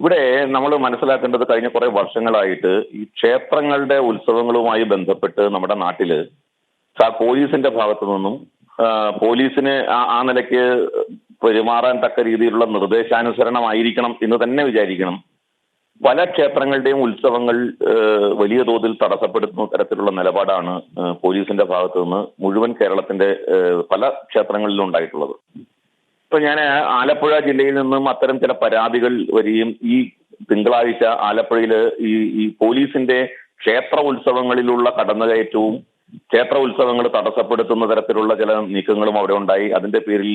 ഇവിടെ നമ്മൾ മനസ്സിലാക്കേണ്ടത് കഴിഞ്ഞ കുറെ വർഷങ്ങളായിട്ട് ഈ ക്ഷേത്രങ്ങളുടെ ഉത്സവങ്ങളുമായി ബന്ധപ്പെട്ട് നമ്മുടെ നാട്ടിൽ പോലീസിന്റെ ഭാഗത്തു നിന്നും പോലീസിന് ആ നിലയ്ക്ക് പെരുമാറാൻ തക്ക രീതിയിലുള്ള നിർദ്ദേശാനുസരണമായിരിക്കണം എന്ന് തന്നെ വിചാരിക്കണം. പല ക്ഷേത്രങ്ങളുടെയും ഉത്സവങ്ങൾ വലിയ തോതിൽ തടസ്സപ്പെടുത്തുന്ന തരത്തിലുള്ള നിലപാടാണ് പോലീസിന്റെ ഭാഗത്തു നിന്ന് മുഴുവൻ കേരളത്തിന്റെ പല ക്ഷേത്രങ്ങളിലും ഉണ്ടായിട്ടുള്ളത്. ഇപ്പൊ ഞാൻ ആലപ്പുഴ ജില്ലയിൽ നിന്നും അത്തരം ചില പരാതികൾ വരികയും ഈ തിങ്കളാഴ്ച ആലപ്പുഴയിൽ ഈ ഈ പോലീസിന്റെ ക്ഷേത്ര ഉത്സവങ്ങളിലുള്ള കടന്നുകയറ്റവും ക്ഷേത്ര ഉത്സവങ്ങൾ തടസ്സപ്പെടുത്തുന്ന തരത്തിലുള്ള ചില നീക്കങ്ങളും അവിടെ ഉണ്ടായി. അതിന്റെ പേരിൽ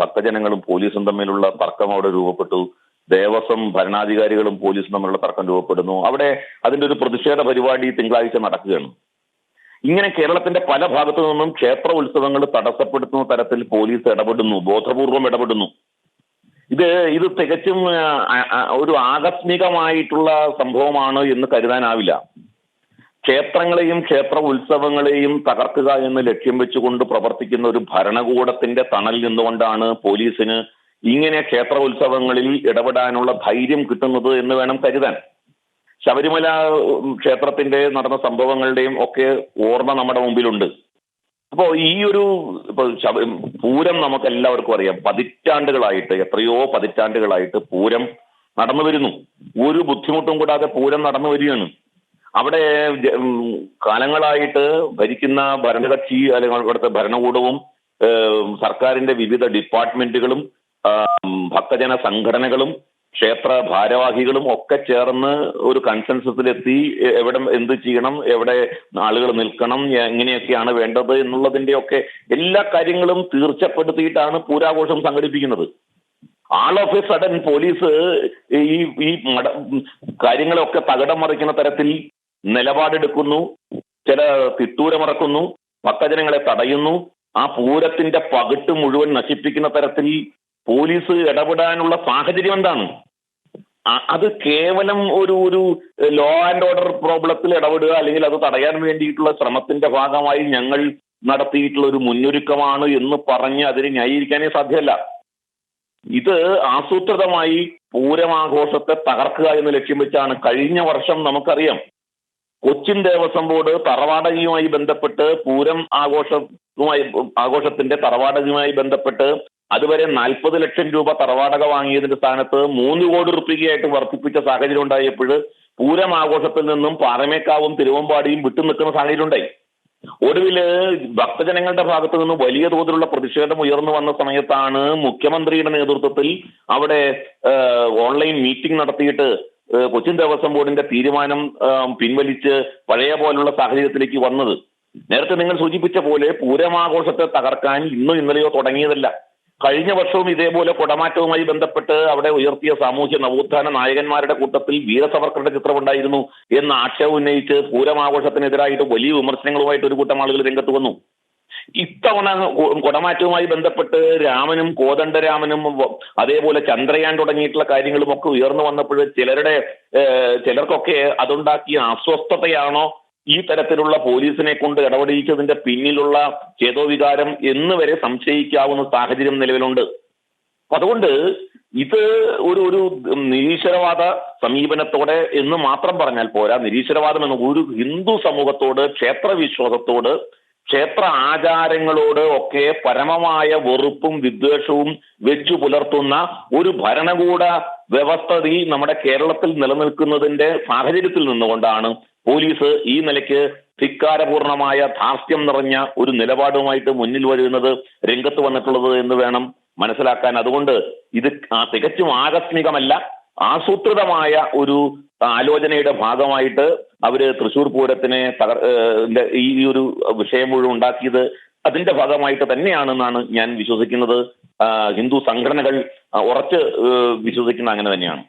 ഭക്തജനങ്ങളും പോലീസും തമ്മിലുള്ള തർക്കം അവിടെ രൂപപ്പെട്ടു. ദേവസ്വം ഭരണാധികാരികളും പോലീസും തമ്മിലുള്ള തർക്കം രൂപപ്പെടുന്നു. അവിടെ അതിന്റെ ഒരു പ്രതിഷേധ പരിപാടി തിങ്കളാഴ്ച നടക്കുകയാണ്. ഇങ്ങനെ കേരളത്തിന്റെ പല ഭാഗത്തു നിന്നും ക്ഷേത്ര ഉത്സവങ്ങൾ തടസ്സപ്പെടുത്തുന്ന തരത്തിൽ പോലീസ് ഇടപെടുന്നു ബോധപൂർവം ഇടപെടുന്നു. ഇത് ഇത് തികച്ചും ഒരു ആകസ്മികമായിട്ടുള്ള സംഭവമാണ് എന്ന് കരുതാനാവില്ല. ക്ഷേത്രങ്ങളെയും ക്ഷേത്ര ഉത്സവങ്ങളെയും തകർക്കുക എന്ന് ലക്ഷ്യം വെച്ചുകൊണ്ട് പ്രവർത്തിക്കുന്ന ഒരു ഭരണകൂടത്തിന്റെ തണൽ നിന്നുകൊണ്ടാണ് പോലീസിന് ഇങ്ങനെ ക്ഷേത്ര ഉത്സവങ്ങളിൽ ഇടപെടാനുള്ള ധൈര്യം കിട്ടുന്നത് എന്ന് വേണം കരുതാൻ. ശബരിമല ക്ഷേത്രത്തിന്റെ നടന്ന സംഭവങ്ങളുടെയും ഒക്കെ ഓർമ്മ നമ്മുടെ മുമ്പിലുണ്ട്. അപ്പോ ഈ ഒരു ഇപ്പൊ പൂരം നമുക്ക് എല്ലാവർക്കും അറിയാം. പതിറ്റാണ്ടുകളായിട്ട് എത്രയോ പതിറ്റാണ്ടുകളായിട്ട് പൂരം നടന്നു വരുന്നു. ഒരു ബുദ്ധിമുട്ടും കൂടാതെ പൂരം നടന്നു വരികയാണ്. അവിടെ കാലങ്ങളായിട്ട് ഭരിക്കുന്ന ഭരണകക്ഷി അല്ലെങ്കിൽ അവിടുത്തെ ഭരണകൂടവും സർക്കാരിന്റെ വിവിധ ഡിപ്പാർട്ട്മെന്റുകളും ഭക്തജന സംഘടനകളും ക്ഷേത്ര ഭാരവാഹികളും ഒക്കെ ചേർന്ന് ഒരു കൺസെൻസസിലെത്തി എവിടെ എന്ത് ചെയ്യണം എവിടെ ആളുകൾ നിൽക്കണം എങ്ങനെയൊക്കെയാണ് വേണ്ടത് എന്നുള്ളതിന്റെ ഒക്കെ എല്ലാ കാര്യങ്ങളും തീർച്ചപ്പെടുത്തിയിട്ടാണ് പൂരാഘോഷം സംഘടിപ്പിക്കുന്നത്. All of a sudden police ഈ ഈ മട കാര്യങ്ങളൊക്കെ തകിടം മറിക്കുന്ന തരത്തിൽ നിലപാടെടുക്കുന്നു ചില തിട്ടൂരമറക്കുന്നു ഭക്തജനങ്ങളെ തടയുന്നു. ആ പൂരത്തിന്റെ പകിട്ട് മുഴുവൻ നശിപ്പിക്കുന്ന തരത്തിൽ പോലീസ് ഇടപെടാനുള്ള സാഹചര്യം എന്താണ്? അത് കേവലം ഒരു ഒരു ലോ ആൻഡ് ഓർഡർ പ്രോബ്ലത്തിൽ ഇടപെടുക അല്ലെങ്കിൽ അത് തടയാൻ വേണ്ടിയിട്ടുള്ള ശ്രമത്തിന്റെ ഭാഗമായി ഞങ്ങൾ നടത്തിയിട്ടുള്ള ഒരു മുന്നൊരുക്കമാണ് എന്ന് പറഞ്ഞ് അതിന് ന്യായീകരിക്കാനേ സാധ്യമല്ല. ഇത് ആസൂത്രിതമായി പൂരമാഘോഷത്തെ തകർക്കുക എന്ന് ലക്ഷ്യം വെച്ചാണ്. കഴിഞ്ഞ വർഷം നമുക്കറിയാം കൊച്ചിൻ ദേവസ്വം ബോർഡ് തറവാടകയുമായി ബന്ധപ്പെട്ട് പൂരം ആഘോഷവുമായി ആഘോഷത്തിന്റെ തറവാടകയുമായി ബന്ധപ്പെട്ട് അതുവരെ നാൽപ്പത് ലക്ഷം രൂപ തറവാടക വാങ്ങിയതിന്റെ സ്ഥാനത്ത് മൂന്ന് കോടി റുപ്യയായിട്ട് വർദ്ധിപ്പിച്ച സാഹചര്യം ഉണ്ടായപ്പോൾ പൂരം ആഘോഷത്തിൽ നിന്നും പാറമേക്കാവും തിരുവമ്പാടിയും വിട്ടു നിൽക്കുന്ന സാഹചര്യം ഉണ്ടായി ഒടുവിൽ ഭക്തജനങ്ങളുടെ ഭാഗത്തു നിന്ന് വലിയ തോതിലുള്ള പ്രതിഷേധം ഉയർന്നു വന്ന സമയത്താണ് മുഖ്യമന്ത്രിയുടെ നേതൃത്വത്തിൽ അവിടെ ഓൺലൈൻ മീറ്റിംഗ് നടത്തിയിട്ട് കൊച്ചിൻ ദേവസ്വം ബോർഡിന്റെ തീരുമാനം പിൻവലിച്ച് പഴയ പോലുള്ള സാഹചര്യത്തിലേക്ക് വന്നത്. നേരത്തെ നിങ്ങൾ സൂചിപ്പിച്ച പോലെ പൂരമാഘോഷത്തെ തകർക്കാൻ ഇന്നും ഇന്നലെയോ തുടങ്ങിയതല്ല. കഴിഞ്ഞ വർഷവും ഇതേപോലെ കുടമാറ്റവുമായി ബന്ധപ്പെട്ട് അവിടെ ഉയർത്തിയ സാമൂഹ്യ നവോത്ഥാന നായകന്മാരുടെ കൂട്ടത്തിൽ വീരസവർക്കറുടെ ചിത്രമുണ്ടായിരുന്നു എന്ന ആക്ഷേപം ഉന്നയിച്ച് പൂരമാഘോഷത്തിനെതിരായിട്ട് വലിയ വിമർശനങ്ങളുമായിട്ട് ഒരു കൂട്ടം ആളുകൾ രംഗത്ത് വന്നു. ഇത്തവണ കൊടമാറ്റവുമായി ബന്ധപ്പെട്ട് രാമനും കോദണ്ഡരാമനും അതേപോലെ ചന്ദ്രയാൻ തുടങ്ങിയിട്ടുള്ള കാര്യങ്ങളും ഒക്കെ ഉയർന്നു വന്നപ്പോൾ ചിലരുടെ ചിലർക്കൊക്കെ അതുണ്ടാക്കിയ അസ്വസ്ഥതയാണോ ഈ തരത്തിലുള്ള പോലീസിനെ കൊണ്ട് ഇടപെടിയിച്ചതിന്റെ പിന്നിലുള്ള ചേതോവികാരം എന്ന് വരെ സംശയിക്കാവുന്ന സാഹചര്യം നിലവിലുണ്ട്. അതുകൊണ്ട് ഇത് ഒരു ഒരു നിരീശ്വരവാദ സമീപനത്തോടെ എന്ന് മാത്രം പറഞ്ഞാൽ പോരാ. നിരീശ്വരവാദം എന്ന ഒരു ഹിന്ദു സമൂഹത്തോട് ക്ഷേത്ര വിശ്വാസത്തോട് ക്ഷേത്ര ആചാരങ്ങളോട് ഒക്കെ പരമമായ വെറുപ്പും വിദ്വേഷവും വെച്ചു പുലർത്തുന്ന ഒരു ഭരണകൂട വ്യവസ്ഥ നമ്മുടെ കേരളത്തിൽ നിലനിൽക്കുന്നതിന്റെ സാഹചര്യത്തിൽ നിന്നുകൊണ്ടാണ് പോലീസ് ഈ നിലയ്ക്ക് ധിക്കാരപൂർണമായ ധാർഷ്ട്യം നിറഞ്ഞ ഒരു നിലപാടുമായിട്ട് മുന്നിൽ വരുന്നത് രംഗത്ത് വന്നിട്ടുള്ളത് എന്ന് വേണം മനസ്സിലാക്കാൻ. അതുകൊണ്ട് ഇത് തികച്ചും ആകസ്മികമല്ല ആസൂത്രിതമായ ഒരു ആലോചനയുടെ ഭാഗമായിട്ട് അവർ തൃശൂർ പൂരത്തിനെ തകർ ഈ ഒരു വിഷയം മുഴുവൻ ഉണ്ടാക്കിയത് അതിന്റെ ഭാഗമായിട്ട് തന്നെയാണെന്നാണ് ഞാൻ വിശ്വസിക്കുന്നത്. ഹിന്ദു സംഘടനകൾ ഉറച്ച് വിശ്വസിക്കുന്ന അങ്ങനെ തന്നെയാണ്.